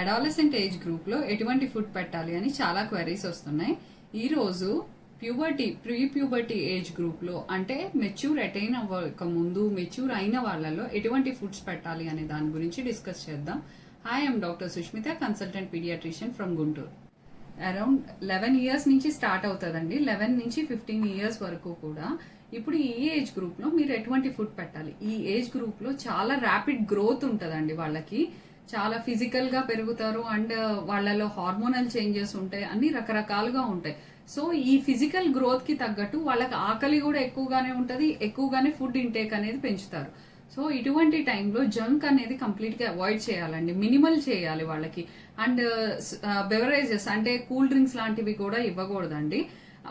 Adolescent age గ్రూప్లో ఎటువంటి food పెట్టాలి అని చాలా క్వైరీస్ వస్తున్నాయి. ఈ రోజు ప్యూబర్టీ ప్రీ ప్యూబర్టీ ఏజ్ గ్రూప్లో అంటే మెచ్యూర్ అటైన్ అవ్వక ముందు మెచ్యూర్ అయిన వాళ్ళలో ఎటువంటి ఫుడ్స్ పెట్టాలి అనే దాని గురించి డిస్కస్ చేద్దాం. Hi I'm doctor Sushmita consultant pediatrician from Guntur around eleven years నుంచి స్టార్ట్ అవుతుందండి. లెవెన్ నుంచి ఫిఫ్టీన్ ఇయర్స్ వరకు కూడా ఇప్పుడు ఈ ఏజ్ గ్రూప్లో మీరు ఎటువంటి ఫుడ్ పెట్టాలి? ఈ ఏజ్ గ్రూప్లో చాలా ర్యాపిడ్ గ్రోత్ ఉంటుందండి వాళ్ళకి. చాలా ఫిజికల్గా పెరుగుతారు అండ్ వాళ్ళలో హార్మోనల్ చేంజెస్ ఉంటాయి అన్ని రకరకాలుగా ఉంటాయి. సో ఈ ఫిజికల్ గ్రోత్కి తగ్గట్టు వాళ్ళకి ఆకలి కూడా ఎక్కువగానే ఉంటుంది ఎక్కువగానే ఫుడ్ ఇంటేక్ అనేది పెంచుతారు. సో ఇటువంటి టైంలో జంక్ అనేది కంప్లీట్గా అవాయిడ్ చేయాలండి మినిమల్ చేయాలి వాళ్ళకి. అండ్ బెవరేజెస్ అంటే కూల్ డ్రింక్స్ లాంటివి కూడా ఇవ్వకూడదండి.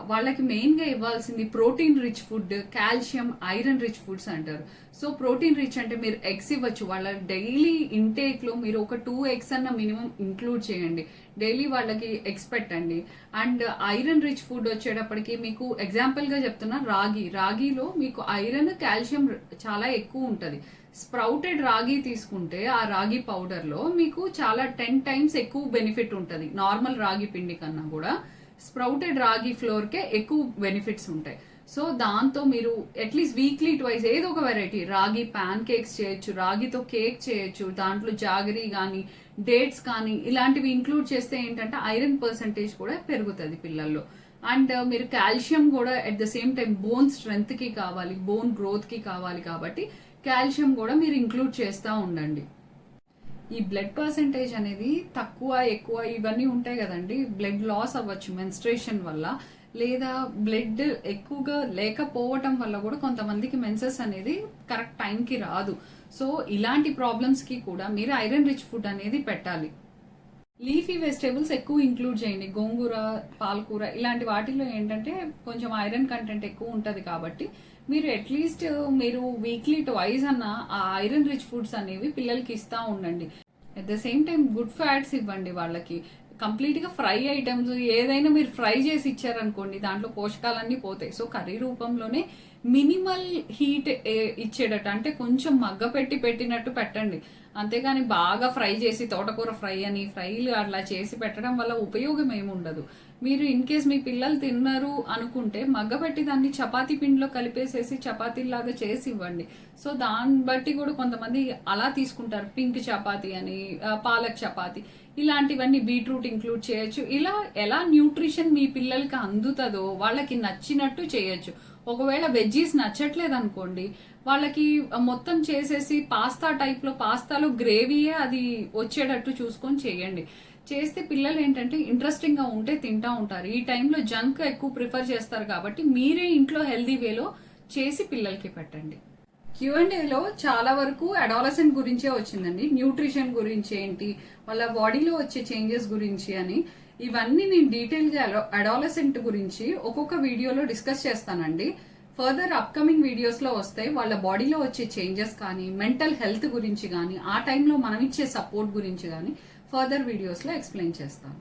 వాళ్ళకి మెయిన్గా ఇవ్వాల్సింది protein rich food calcium iron rich foods అంటారు. సో ప్రోటీన్ రిచ్ అంటే మీరు ఎగ్స్ ఇవ్వచ్చు. వాళ్ళ డైలీ ఇంటేక్లో మీరు ఒక టూ ఎగ్స్ అన్న మినిమం ఇంక్లూడ్ చేయండి. డైలీ వాళ్ళకి ఎగ్స్ పెట్టండి. అండ్ ఐరన్ రిచ్ ఫుడ్ వచ్చేటప్పటికి మీకు ఎగ్జాంపుల్గా చెప్తున్నా రాగి. రాగిలో మీకు ఐరన్ కాల్షియం చాలా ఎక్కువ ఉంటుంది. స్ప్రౌటెడ్ రాగి తీసుకుంటే ఆ రాగి పౌడర్లో మీకు చాలా టెన్ టైమ్స్ ఎక్కువ బెనిఫిట్ ఉంటుంది. నార్మల్ రాగి పిండి కన్నా కూడా. స్ప్రౌటెడ్ రాగి ఫ్లోర్కే ఎక్కువ బెనిఫిట్స్ ఉంటాయి. సో దాంతో మీరు అట్లీస్ట్ వీక్లీ ట్వైస్ ఏదో ఒక వెరైటీ రాగి పాన్ కేక్స్ చేయొచ్చు రాగితో కేక్ చేయొచ్చు దాంట్లో జాగరీ కానీ డేట్స్ కానీ ఇలాంటివి ఇంక్లూడ్ చేస్తే ఏంటంటే ఐరన్ పర్సంటేజ్ కూడా పెరుగుతుంది పిల్లల్లో. అండ్ మీరు కాల్షియం కూడా at the same time bone స్ట్రెంగ్త్కి కావాలి బోన్ గ్రోత్కి కావాలి కాబట్టి కాల్షియం కూడా మీరు ఇంక్లూడ్ చేస్తూ ఉండండి. ఈ బ్లడ్ పర్సంటేజ్ అనేది తక్కువ ఎక్కువ ఇవన్నీ ఉంటాయి కదండి. బ్లడ్ లాస్ అవ్వచ్చు మెన్స్ట్రేషన్ వల్ల. లేదా బ్లడ్ ఎక్కువగా లేకపోవటం వల్ల కూడా కొంతమందికి మెన్సెస్ అనేది కరెక్ట్ టైంకి రాదు. సో ఇలాంటి ప్రాబ్లమ్స్కి కూడా మీరు ఐరన్ రిచ్ ఫుడ్ అనేది పెట్టాలి. లీఫీ వెజిటేబుల్స్ ఎక్కువ ఇంక్లూడ్ చేయండి. గోంగూర పాలకూర ఇలాంటి వాటిలో ఏంటంటే కొంచెం ఐరన్ కంటెంట్ ఎక్కువ ఉంటుంది కాబట్టి మీరు అట్లీస్ట్ మీరు వీక్లీ ట్వైస్ అన్న ఆ ఐరన్ రిచ్ ఫుడ్స్ అనేవి పిల్లలకి ఇస్తా ఉండండి. At the same time good fats ఇవ్వండి వాళ్ళకి. కంప్లీట్గా ఫ్రై ఐటమ్స్ ఏదైనా మీరు ఫ్రై చేసి ఇచ్చారనుకోండి దాంట్లో పోషకాలన్నీ పోతాయి. సో కర్రీ రూపంలోనే మినిమల్ హీట్ ఇచ్చేటట్టు అంటే కొంచెం మగ్గ పెట్టి పెట్టినట్టు పెట్టండి. అంతేగాని బాగా ఫ్రై చేసి తోటకూర ఫ్రై అని ఫ్రైలు అట్లా చేసి పెట్టడం వల్ల ఉపయోగం ఏమి ఉండదు. మీరు ఇన్ కేస్ మీ పిల్లలు తిన్నారు అనుకుంటే మగ్గబెట్టి దాన్ని చపాతీ పిండిలో కలిపేసేసి చపాతీలాగా చేసి ఇవ్వండి. సో దాన్ని బట్టి కూడా కొంతమంది అలా తీసుకుంటారు. పింక్ చపాతీ అని పాలక్ చపాతీ. ఇలాంటివన్నీ బీట్రూట్ ఇంక్లూడ్ చేయొచ్చు. ఇలా ఎలా న్యూట్రిషన్ మీ పిల్లలకి అందుతుందో వాళ్ళకి నచ్చినట్టు చేయొచ్చు. ఒకవేళ వెజ్జీస్ నచ్చట్లేదు అనుకోండి వాళ్ళకి మొత్తం చేసేసి పాస్తా టైప్లో పాస్తాలో గ్రేవీయే అది వచ్చేటట్టు చూసుకొని చేయండి. చేస్తే పిల్లలు ఏంటంటే ఇంట్రెస్టింగ్గా ఉంటే తింటా ఉంటారు. ఈ టైంలో జంక్ ఎక్కువ ప్రిఫర్ చేస్తారు కాబట్టి మీరే ఇంట్లో హెల్దీ వేలో చేసి పిల్లలకి పెట్టండి. క్యూఎండేలో చాలా వరకు అడాలసెంట్ గురించే వచ్చిందండి. న్యూట్రిషన్ గురించి ఏంటి వాళ్ళ బాడీలో వచ్చే చేంజెస్ గురించి అని. ఇవన్నీ నేను డీటెయిల్గా అడాలసెంట్ గురించి ఒక్కొక్క వీడియోలో డిస్కస్ చేస్తానండి. ఫర్దర్ అప్కమింగ్ వీడియోస్లో వస్తే వాళ్ళ బాడీలో వచ్చే చేంజెస్ కానీ మెంటల్ హెల్త్ గురించి కానీ ఆ టైంలో మనం ఇచ్చే సపోర్ట్ గురించి కానీ ఫర్దర్ వీడియోస్లో ఎక్స్ప్లెయిన్ చేస్తాను.